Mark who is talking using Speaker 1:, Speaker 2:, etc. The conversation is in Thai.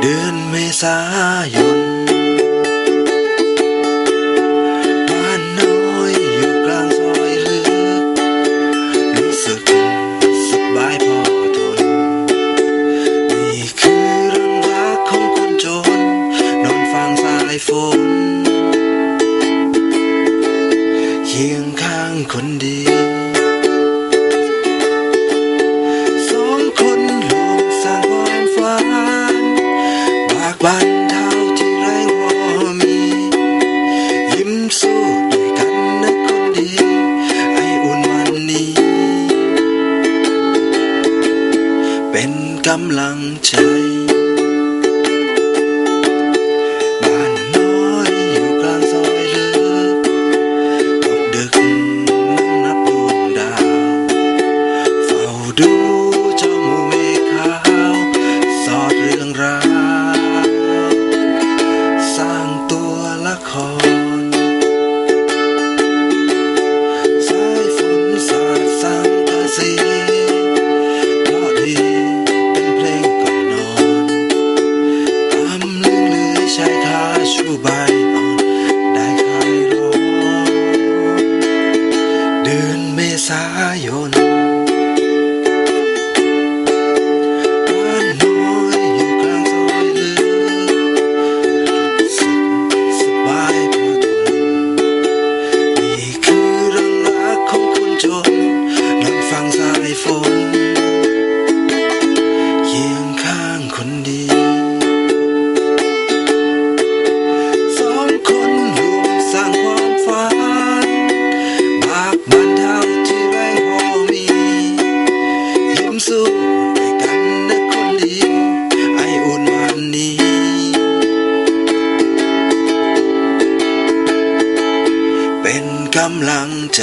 Speaker 1: เดือนเมษายนบ้านน้อยอยู่กลางซอยลึก รู้สึกสบายพอทน นี่คือเรื่องรักของคนจน นอนฟังสายฝนเคียงข้างคนดี บันเทาที่ไร้วอมี ยิ้มสู้ด้วยกันนะคนดี ไออุ่นวันนี้ เป็นกำลังใจ tayo na กำลังใจ